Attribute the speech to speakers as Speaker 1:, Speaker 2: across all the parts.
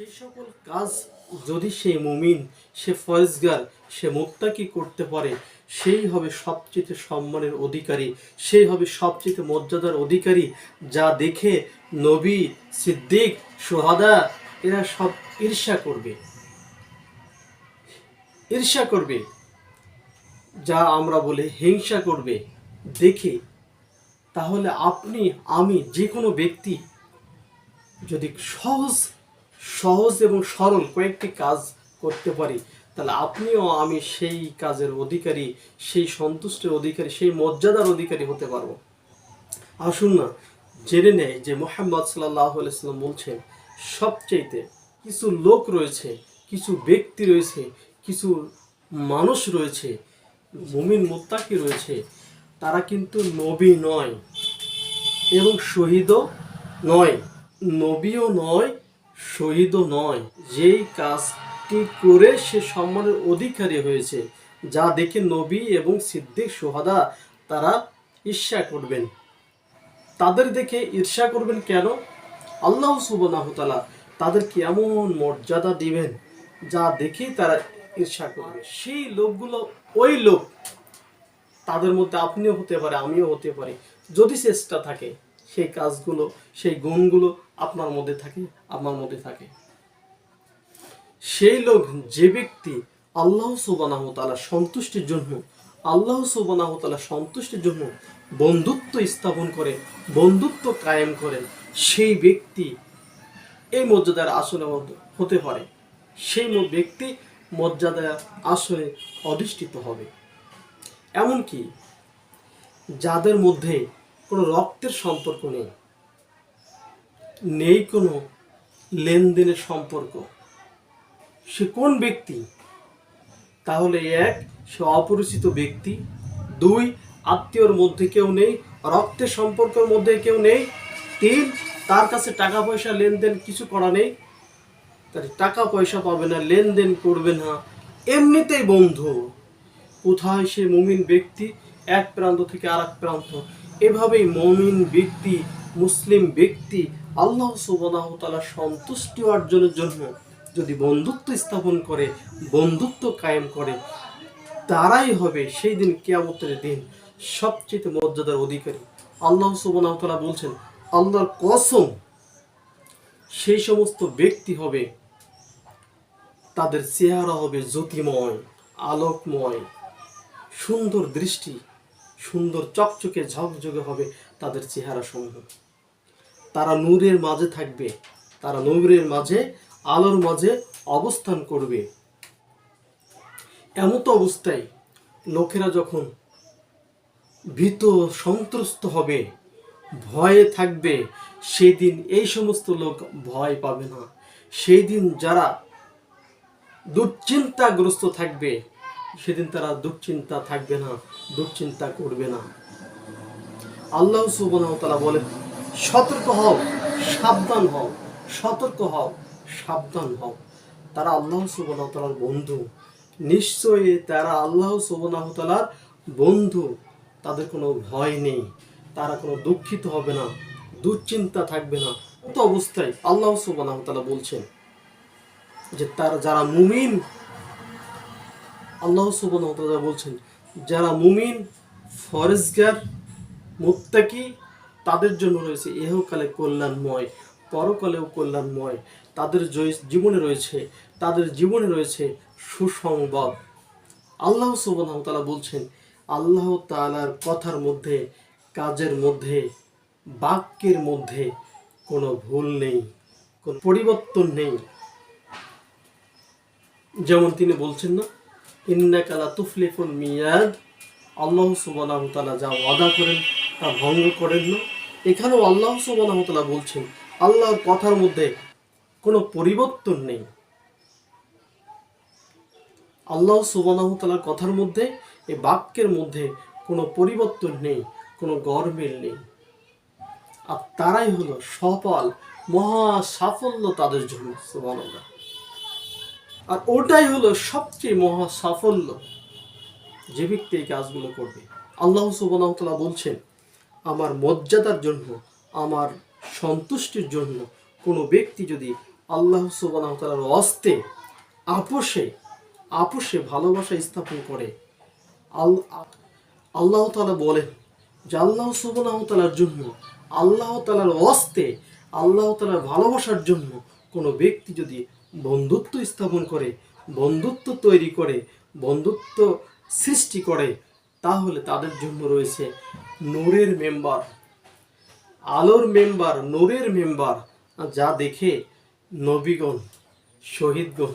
Speaker 1: সেই সকল কাজ যদি সেই মুমিন, সে ফয়েজগার, সে মোত্তাকি করতে পারে? সেই হবে সবচেয়ে সম্মানের অধিকারী, সেই হবে সবচেয়ে মর্যাদার অধিকারী, যা দেখে নবী, সিদ্দিক, সোহাদা, এরা সব ঈর্ষা করবে। ঈর্ষা করবে। যা আমরা বলে হিংসা করবে। দেখে, তাহলে আপনি, আমি যে কোনো ব্যক্তি যদি সহজ সহজ এবং সরল কয়েকটি কাজ করতে পারি। তাহলে আপনিও আমি সেই কাজের অধিকারী, সেই সন্তুষ্টের অধিকারী, সেই মর্যাদার অধিকারী হতে পারব। আসুন না, জেনে নেয় যে মোহাম্মদ সাল্লাহ আলাইসাল্লাম বলছেন সবচেয়েতে কিছু লোক রয়েছে, কিছু ব্যক্তি রয়েছে, কিছু মানুষ রয়েছে, মুমিন মুত্তাকি রয়েছে, তারা কিন্তু নবী নয় এবং শহীদও নয়, নবীও নয় শহীদও নয়, যেই কাজটি করে সে সম্মানের অধিকারী হয়েছে, যা দেখে নবী এবং সিদ্দিক সোহাদা তারা ঈর্ষা করবেন। তাদের দেখে ঈর্ষা করবেন কেন? আল্লাহ সুবনাহতালা তাদেরকে এমন মর্যাদা দিবেন, যা দেখেই তারা ঈর্ষা করবে। সেই লোকগুলো ওই লোক, তাদের মধ্যে আপনিও হতে পারে, আমিও হতে পারি। যদি চেষ্টা থাকে সেই কাজগুলো, সেই গুণগুলো আপনার মধ্যে থাকে, আমার মধ্যে থাকে। সেই লোক, যে ব্যক্তি আল্লাহ সুবানাহ তালা সন্তুষ্টির জন্য, আল্লাহ সুবানাহ তালা সন্তুষ্টির জন্য বন্ধুত্ব স্থাপন করে, বন্ধুত্ব কায়েম করেন, সেই ব্যক্তি এই মর্যাদার আসনে হতে পারে। সেই ব্যক্তি মর্যাদার আসনে অধিষ্ঠিত হবে। এমনকি যাদের মধ্যে কোনো রক্তের সম্পর্ক নেই। নেই কোনো লেনদেনের সম্পর্ক। সে কোন ব্যক্তি? তাহলে এক, সে অপরিচিত ব্যক্তি। দুই, আত্মীয়র মধ্যে কেউ নেই, রক্তের সম্পর্কের মধ্যে কেউ নেই। তিন, তার কাছে টাকা পয়সা লেনদেন কিছু করা নেই। তার টাকা পয়সা পাবে না, লেনদেন করবে না। এমনিতেই বন্ধু, কোথায় সে মুমিন ব্যক্তি? এক প্রান্ত থেকে আর এক প্রান্ত। এভাবেই মমিন ব্যক্তি, মুসলিম ব্যক্তি আল্লাহ সুবাহ তালা সন্তুষ্টি অর্জনের জন্য যদি বন্ধুত্ব স্থাপন করে, বন্ধুত্ব কায়েম করে, তারাই হবে সেই দিন কেয়ামতের দিন সবচেয়ে মর্যাদার অধিকারী। আল্লাহ সুবাহ তালা বলছেন, আল্লাহর কসম, সেই সমস্ত ব্যক্তি হবে, তাদের চেহারা হবে জ্যোতিময়, আলোকময়, সুন্দর দৃষ্টি সুন্দর চকচকে ঝকঝকে হবে তাদের চেহারা সমূহ। তারা নূরের মাঝে থাকবে, তারা নূরের মাঝে, আলোর মাঝে অবস্থান করবে। এমত অবস্থায় লোকেরা যখন ভীত সন্ত্রস্ত হবে, ভয়ে থাকবে, সেদিন এই সমস্ত লোক ভয় পাবে না। সেই দিন যারা দুশ্চিন্তাগ্রস্ত থাকবে সেদিন তারা দুশ্চিন্তা থাকবে না, দুশ্চিন্তা করবে না। আল্লাহ তাআলা বলেন, সতর্ক হও, সাবধান হও, সতর্ক হও, সাবধান হও। তারা আল্লাহ সুবহানাহু বন্ধু। নিশ্চয়ই তারা আল্লাহ সুবহানাহু বন্ধু। তাদের কোনো ভয় নেই, তারা কোনো দুঃখিত হবে না, দুশ্চিন্তা থাকবে না। তো অবস্থায় আল্লাহ সুবহানাহু বলছেন যে তার যারা মুমিন আল্লাহ তাআলা বলছেন, যারা মুমিন, ফরেজগার, মুত্তাকি, তাদের জন্য রয়েছে এহকালে কল্যাণময়, পরকালেও কল্যাণময়। তাদের জীবনে রয়েছে, তাদের জীবনে রয়েছে সুসংবাদ। আল্লাহ তাআলা বলছেন, আল্লাহ তাআলার কথার মধ্যে, কাজের মধ্যে, বাক্যের মধ্যে কোনো ভুল নেই, কোনো পরিবর্তন নেই। যেমন তিনি বলছেন না ইন্নাকালা মিয়াদ। আল্লাহ সুবহানাহু তাআলা যা ওয়াদা করেন তা ভঙ্গ করেন না। এখানেও আল্লাহ তাআলা বলছেন, আল্লাহর কথার মধ্যে কোনো পরিবর্তন নেই। আল্লাহ তাআলার কথার মধ্যে এই বাক্যের মধ্যে কোনো পরিবর্তন নেই, কোনো গর্বের নেই। আর তারাই হলো সফল, মহা সাফল্য তাদের জন্য, সুবহানাল্লাহ। আর ওটাই হলো সবচেয়ে মহা সাফল্য যে ব্যক্তি এই কাজগুলো করবে। আল্লাহ সুবহানাহু বলছেন, আমার মর্যাদার জন্য, আমার সন্তুষ্টির জন্য কোনো ব্যক্তি যদি আল্লাহ সুবাহ তালার অস্তে আপোষে আপোষে ভালোবাসা স্থাপন করে, আল- আল্লাহ তালা বলেন যে আল্লাহ সুবাহতালার জন্য, আল্লাহ তালার অস্তে আল্লাহ তালার ভালোবাসার জন্য কোনো ব্যক্তি যদি বন্ধুত্ব স্থাপন করে, বন্ধুত্ব তৈরি করে, বন্ধুত্ব সৃষ্টি করে, তাহলে তাদের জন্য রয়েছে নূরের মেম্বার। আলোর মেম্বার, নূরের মেম্বার, যা দেখে নবীগণ, শহীদগণ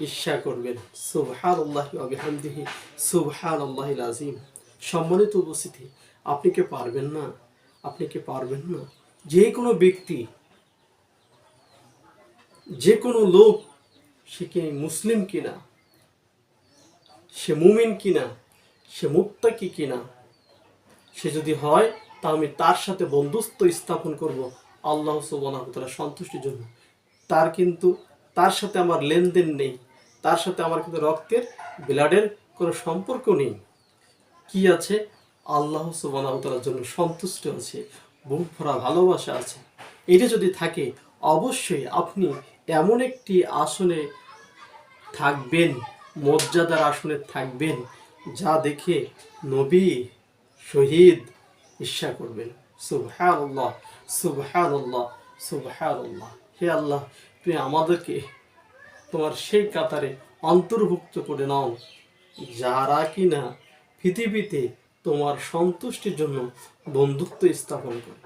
Speaker 1: ঈর্ষা করবেন। সুবহান আল্লাহ আবিহামদিহি সুবহান আল্লাহ আজিম সম্মানিত উপস্থিতি, আপনি কি পারবেন না? আপনি কি পারবেন না? যে কোনো ব্যক্তি যে কোনো লোক, সে কি মুসলিম কিনা? সে মুমিন কিনা? সে মুত্তাকি কিনা? সে যদি হয়, তা আমি তার সাথে বন্ধুত্ব স্থাপন করব। আল্লাহ ওয়া সন্তুষ্টির জন্য। তার কিন্তু, তার সাথে আমার লেনদেন নেই। তার সাথে আমার কিন্তু রক্তের, ব্লাডের কোনো সম্পর্ক নেই। কি আছে? আল্লাহ ওয়া জন্য সন্তুষ্ট আছে, বুক ভরা ভালোবাসা আছে। এটা যদি থাকে, অবশ্যই আপনি এমন একটি আসনে থাকবেন, মর্যাদার আসনে থাকবেন, যা দেখে নবী শহীদ ঈর্ষা করবেন। সুবহান আল্লাহ সুবহান আল্লাহ সুবহান আল্লাহ হে আল্লাহ, তুমি আমাদেরকে তোমার সেই কাতারে অন্তর্ভুক্ত করে নাও, যারা কিনা পৃথিবীতে তোমার সন্তুষ্টির জন্য বন্ধুত্ব স্থাপন করে।